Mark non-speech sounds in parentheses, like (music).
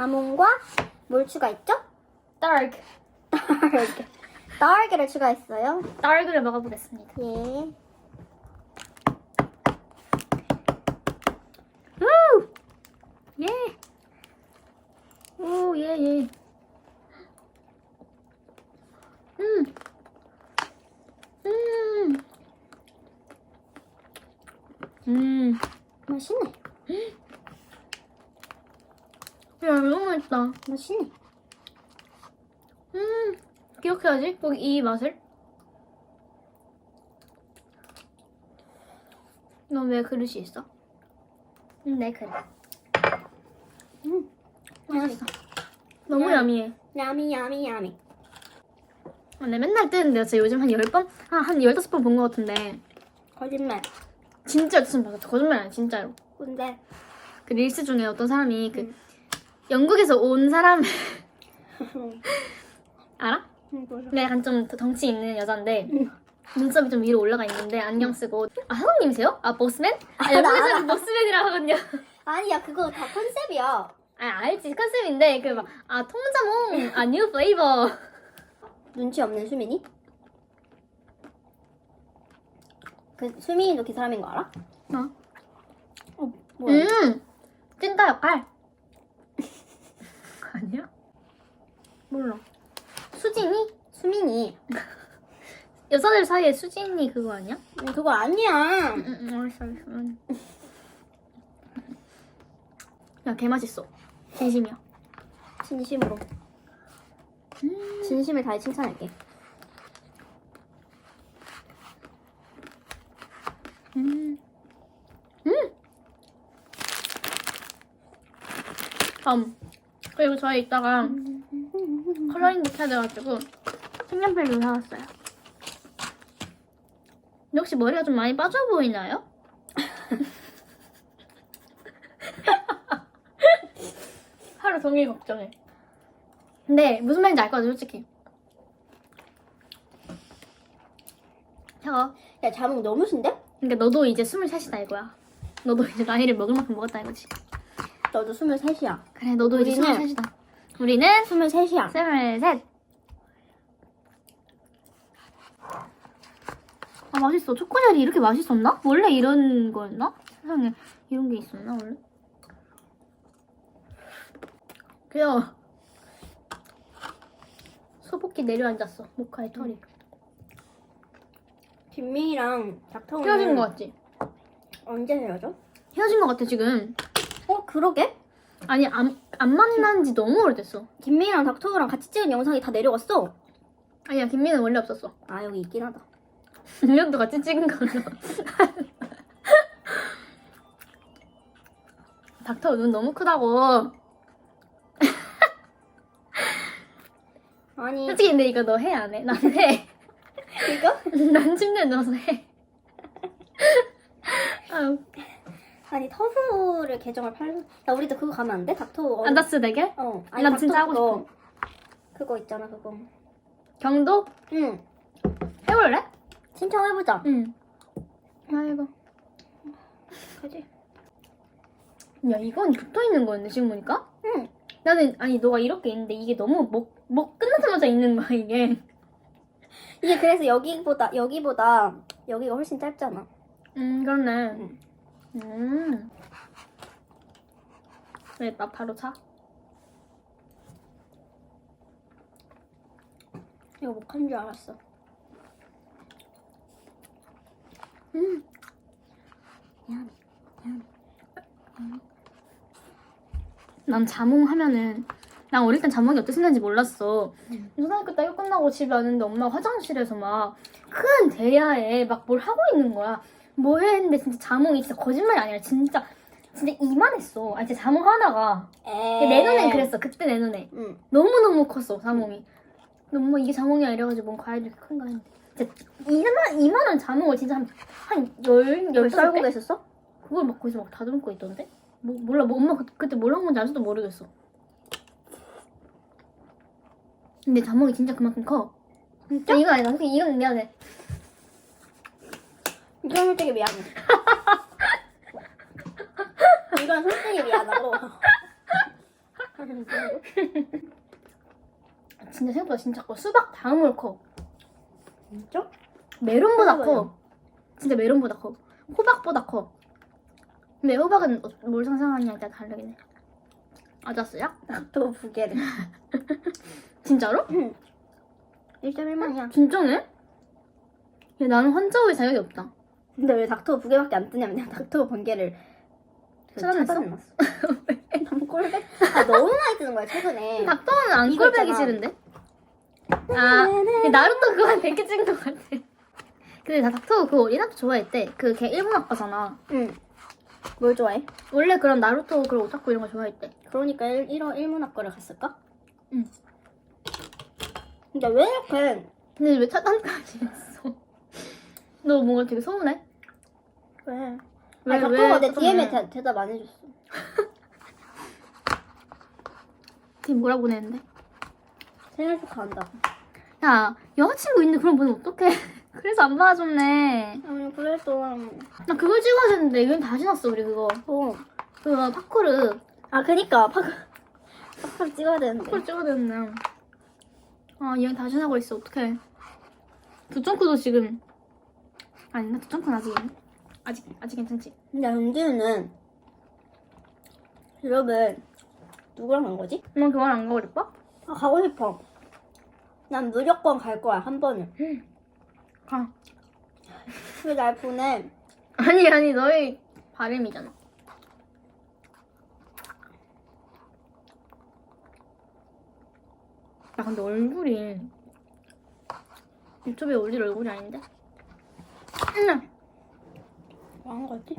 자몽과 뭘 추가했죠? 딸기. 딸기. 딸기를 추가했어요. 딸기를 먹어보겠습니다. 예. 우! 예. 오, 예, 예. 음. 음. 음. 맛있네. 야, 너무 맛있다. 맛있네. 음. 기억해야지. 꼭 이 맛을. 너왜 그릇이 있어? 응, 내 그릇. 음. 맛있어. 너무 음. 야미해. 야미 야미 야미. 아, 내 맨날 뜨는데 진짜 요즘 한 10번? 한, 한 15번 본 것 같은데 거짓말. 진짜 무슨 맞아 거짓말 아니야 진짜로 근데 그 릴스 중에 어떤 사람이 그 음. 영국에서 온 사람 (laughs) 알아? 음, 뭐죠? 근데 약간 좀 덩치 있는 여잔데 음. 눈썹이 좀 위로 올라가 있는데 안경 쓰고 아 사장님이세요? 아 버스맨? 아 아, 나 영국에서는 알아. 버스맨이라고 하거든요 아니야 그거 다 컨셉이야. 아 알지 컨셉인데 그 막 아 통자몽 아 뉴 플레이버 눈치 없는 수민이? 그 수민이도 그 사람인 거 알아? 어? 어 뭐야? 음 찐따 역할 (laughs) 아니야? 몰라 수진이? 수민이. (laughs) 여자들 사이에 수진이 그거 아니야? 음, 그거 아니야. 응, 응, 알았어, 알았어. 응. 야, 개 맛있어. 진심이야. 진심으로. 음. 진심을 다해 칭찬할게. 음. 음. 다음. 그리고 저희 이따가 컬러링북 해야 돼가지고 색연필도 사왔어요. 근데 혹시 머리가 좀 많이 빠져 보이나요? (laughs) 하루 종일 걱정해. 근데 무슨 말인지 알 것 같아, 솔직히. 혀. 야 자몽 너무 신데? 그러니까 너도 이제 23이다 이거야. 너도 이제 나이를 먹을 만큼 먹었다 이거지. 너도 23이야. 그래, 너도 이제 우리는- 23이다. 우리는 23이야. 23. 아, 맛있어. 초코젤이 이렇게 맛있었나? 원래 이런 거였나? 세상에, 이런 게 있었나, 원래? 귀여워. 소복기 내려앉았어. 모카의 털이. 김민이랑 닥터는 헤어진 거 같지? 언제 헤어져? 헤어진 거 같아, 지금. 어 그러게? 아니, 안, 안 만난 지 너무 오래됐어. 김민이랑 닥터랑 같이 찍은 영상이 다 내려왔어. 아니야, 김민은 원래 없었어. 아 여기 있긴 하다. (laughs) 6년도 같이 찍은 거죠. (laughs) 닥터 눈 너무 크다고. 아니 솔직히 근데 이거 너 해 안 해? 난 해. 이거? (laughs) 난 침대에 누워서 해. 아, 아니 터프를 계정을 팔. 야 우리도 그거 가면 안 돼? 닥터. 어, 안다스 대결? 어. 난 진짜 하고 그거, 그거 있잖아 그거. 경도? 응. 해볼래? 신청해보자. 응. 아이고. 그지? 야, 이건 붙어 있는 거였네, 지금 보니까? 응. 나는, 아니, 너가 이렇게 있는데 이게 너무 먹, 먹 끝나자마자 있는 거야, 이게. 이게 그래서 여기보다 여기보다 여기가 훨씬 짧잖아. 음, 그렇네. 응. 음. 그래, 나 바로 차. 이거 목한 줄 알았어. 음. 미안해. 미안해. 난 자몽 하면은 난 어릴 땐 자몽이 어떻게 생겼는지 몰랐어. 음. 초등학교 때 학교 끝나고 집에 왔는데 엄마 화장실에서 막 큰 대야에 막 뭘 하고 있는 거야. 뭐 해? 했는데 진짜 자몽이 진짜 거짓말이 아니라 진짜 진짜 이만했어. 아 진짜 자몽 하나가. 에이. 내 눈엔 그랬어. 그때 내 눈에. 응. 너무 너무 컸어 자몽이. 근데 엄마 이게 자몽이야 이래가지고 뭔 과일이 이렇게 큰가 했는데 진짜 이만, 이만한 자몽을 진짜 한, 한 열, 열 열다섯 썰고 개? 계셨어? 그걸 막 거기서 막 다듬고 있던데? 뭐, 몰라, 뭐 엄마 그, 그때 뭘 한 건지 아직도 모르겠어. 근데 자몽이 진짜 그만큼 커. 진짜? 이거 아니다. 솔직히 이건 미안해. (laughs) 이건 솔직히 미안해. 이건 솔직히 미안하고. (laughs) 진짜 생각보다 진짜 커. 수박 다음으로 커. 진짜? 메론보다. 커. 진짜 메론보다 커. 호박보다 커. 근데 호박은 어- 뭘 상상하냐에 따라 다르긴 해. 아자스야? 또 부계를. 진짜로? 1.1만이야. 진짜네? 야, 나는 환자의 자격이 없다. 근데 왜 닥터 부계밖에 안 뜨냐면 내가 닥터 번개를 그 찾아냈어? 너무 꼴백. 아 너무 많이 뜨는 거야 최근에. 닥터는 안 이거 꼴배기 있잖아. 싫은데? 아, 나루토 그거 한 100개 찍은 것 같아. 근데 나 닥터 그거 어린아도 좋아했대. 그 걔 일본 아빠잖아. 응. 뭘 좋아해? 원래 그런 나루토 그런 오타쿠 이런 거 좋아했대. 그러니까 일, 일어 일문학과를 갔을까? 응. 근데 왜 이렇게 근데 왜 차단까지 했어? (laughs) 너 뭔가 되게 서운해? 왜? 왜, 아니 닥터가 내 차단해? DM에 대, 대답 안 해줬어. (laughs) 지금 뭐라 보냈는데? 생일 축하한다. 야, 여자친구 있는데 그럼 보면 어떡해. (laughs) 그래서 안 받아줬네. 아니 그래도 나 그걸 찍어야 되는데 이건 다 지났어, 우리 그거. 어. 그거 파쿠르. 아 그니까 팍 팍팍 찍어야 되는데. 파쿠르 찍어야 되는데. 아, 얘는 다 지나고 있어, 어떡해. 두점크도 지금. 아닌가? 두점크는 아직, 아직, 아직 괜찮지? 근데 은지는 유럽을 누구랑 간 거지? 넌 그걸 안 가고 싶어? 아 가고 싶어. 난 무조건 갈 거야 한 번은. 가. 왜 날 보내? 아니, 아니, 너의 바램이잖아. 야, 근데 얼굴이 유튜브에 올릴 얼굴이 아닌데? 응. 뭐 한 거지?